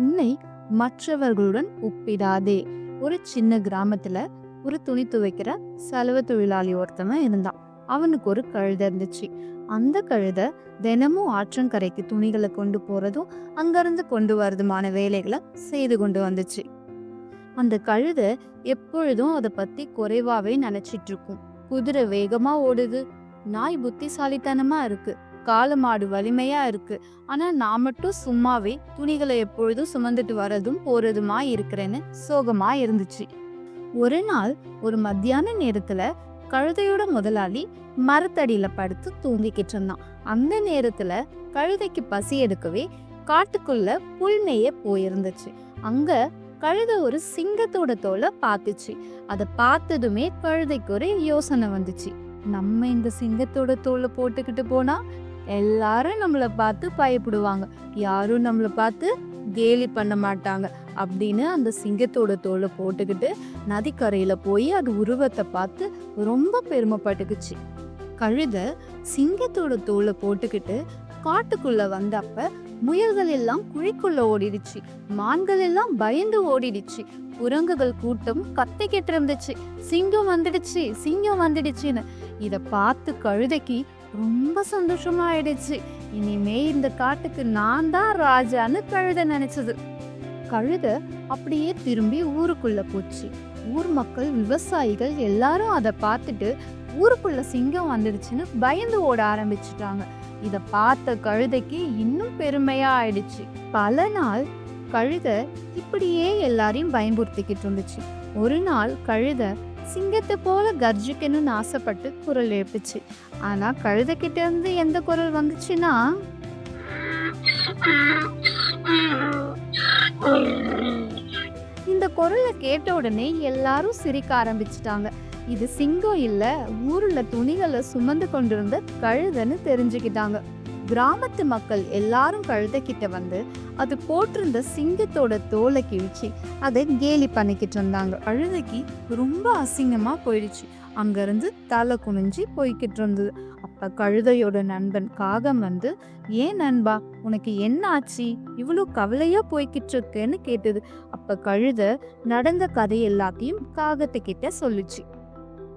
உன்னை மற்றவர்களுடன் ஒப்பிடாதே. ஒரு சின்ன கிராமத்துல ஒரு துணி துவைக்கிற செலவு தொழிலாளி ஒருத்தவன் இருந்தான். அவனுக்கு ஒரு கழுதை இருந்துச்சு. அந்த கழுதை தினமும் ஆற்றங்கரைக்கு துணிகளை கொண்டு போறதும் அங்கிருந்து கொண்டு வரதுமான வேலைகளை செய்து கொண்டு வந்துச்சு. அந்த கழுதை எப்பொழுதும் அதை பத்தி குறைவாவே நினைச்சிட்டு இருக்கும். குதிரை வேகமா ஓடுது. நாய் புத்திசாலித்தனமா இருக்கு. காளமாடு வலிமையா இருக்கு. ஆனா நான் மட்டும் சும்மாவே துணிகளை எப்பொழுதும் சுமந்துட்டு வரதும் போறதுமா இருக்கிறேன்னு சோகமா இருந்துச்சு. ஒரு நாள் ஒரு மத்தியான நேரத்துல கழுதையோட முதலாளி மரத்தடியில படுத்து தூங்கிக்கிட்டு இருந்தான். அந்த நேரத்துல கழுதைக்கு பசி எடுக்கவே காட்டுக்குள்ள புல் மேய போயிருந்துச்சு. அங்க கழுதை ஒரு சிங்கத்தோட தோலை பார்த்துச்சு. அதை பார்த்ததுமே கழுதைக்கு ஒரு யோசனை வந்துச்சு. நம்ம இந்த சிங்கத்தோட தோலை போட்டுக்கிட்டு போனா எல்லாரும் நம்மளை பார்த்து பயப்படுவாங்க. யாரும் நம்மளை பார்த்து கேலி பண்ண மாட்டாங்க. அப்படின்னு அந்த சிங்கத்தோட தோலை போட்டுக்கிட்டு நதிக்கரையில் போய் அது உருவத்தை பார்த்து ரொம்ப பெருமைப்பட்டுக்குச்சு. கழுதை சிங்கத்தோட தோலை போட்டுக்கிட்டு காட்டுக்குள்ள வந்தப்ப முயல்கள் எல்லாம் குழிக்குள்ள ஓடிடுச்சு. மான்கள் எல்லாம் பயந்து ஓடிடுச்சு. குரங்குகள் கூட்டம் கத்திக்கிட்டு இருந்துச்சு. சிங்கம் வந்துடுச்சு சிங்கம் வந்துடுச்சுன்னு. இதை பார்த்து கழுதைக்கு ரொம்ப சந்தோஷமா ஆயிடுச்சு இனிமே இந்த காட்டுக்கு நான் தான் ராஜான்னு கழுதை நினைச்சது. கழுத அப்படியே திரும்பி ஊருக்குள்ள போச்சு. ஊர் மக்கள் விவசாயிகள் எல்லாரும் அதை பார்த்துட்டு ஊருக்குள்ள சிங்கம் வந்துடுச்சுன்னு பயந்து ஓட ஆரம்பிச்சிட்டாங்க. இதை பார்த்த கழுதைக்கு இன்னும் பெருமையா ஆயிடுச்சு பல நாள் கழுதை இப்படியே எல்லாரையும் பயமுறுத்திக்கிட்டு இருந்துச்சு. ஒரு நாள் கழுதை சிங்கத்தை போல கர்ஜிக்கணும்னு ஆசைப்பட்டு குரல் எழுப்பிச்சு. ஆனா கழுதைக்கிட்ட இருந்து எந்த குரல் வந்துச்சுன்னா? இந்த குரலை கேட்ட உடனே எல்லாரும் சிரிக்க ஆரம்பிச்சிட்டாங்க. இது சிங்கம் இல்ல ஊர்ல துணிகளை சுமந்து கொண்டிருந்த கழுதைன்னு தெரிஞ்சுக்கிட்டாங்க. கிராமத்து மக்கள் எல்லாரும் கழுதைக்கிட்ட வந்து அது போட்டிருந்த சிங்கத்தோட தோலை கிழிச்சு அதை கேலி பண்ணிக்கிட்டு இருந்தாங்க. கழுதைக்கு ரொம்ப அசிங்கமாக போயிடுச்சு. அங்கேருந்து தலை குனிஞ்சு போய்கிட்டு இருந்தது. அப்போ கழுதையோட நண்பன் காகம் வந்து ஏன் நண்பா உனக்கு என்ன ஆச்சு? இவ்வளோ கவலையாக போய்கிட்டு இருக்கேன்னு கேட்டது. அப்போ கழுதை நடந்த கதை எல்லாத்தையும் காகத்துக்கிட்ட சொல்லுச்சு.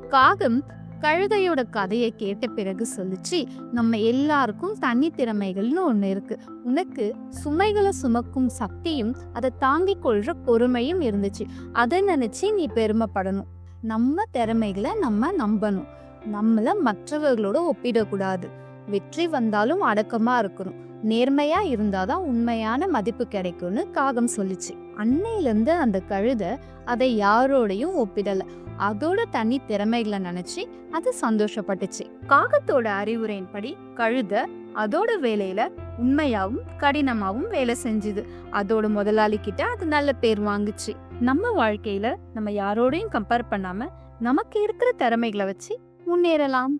காகம் கழுதையோட கதையை கேட்ட பிறகு சொல்லுச்சு நம்ம எல்லாருக்கும் தனி திறமைகள்னு ஒண்ணு இருக்கு. உனக்கு சுமைகளை சுமக்கும் சக்தியும் அதை தாங்கிக் கொள்ற பொறுமையும் இருந்துச்சு. அதை நினைச்சு நீ பெருமைப்படணும். நம்ம திறமைகளை நம்ம நம்பணும். நம்மள மற்றவர்களோட ஒப்பிடக்கூடாது. வெற்றி வந்தாலும் அடக்கமா இருக்கணும். நேர்மையா இருந்தாதான் உண்மையான மதிப்பு கிடைக்கும்னு காகம் சொல்லிச்சு. அன்னையிலேருந்து அந்த கழுதை அதை யாரோடையும் ஒப்பிடலை. அதோட தனி திறமைகளை நினைச்சு அது சந்தோஷப்பட்டுச்சு. காகத்தோட அறிவுரையின்படி கழுத அதோட வேலையில உண்மையாவும் கடினமாவும் வேலை செஞ்சுது. அதோட முதலாளி கிட்ட அது நல்ல பேர் வாங்குச்சு. நம்ம வாழ்க்கையில நம்ம யாரோடையும் கம்பேர் பண்ணாம நமக்கு இருக்கிற திறமைகளை வச்சு முன்னேறலாம்.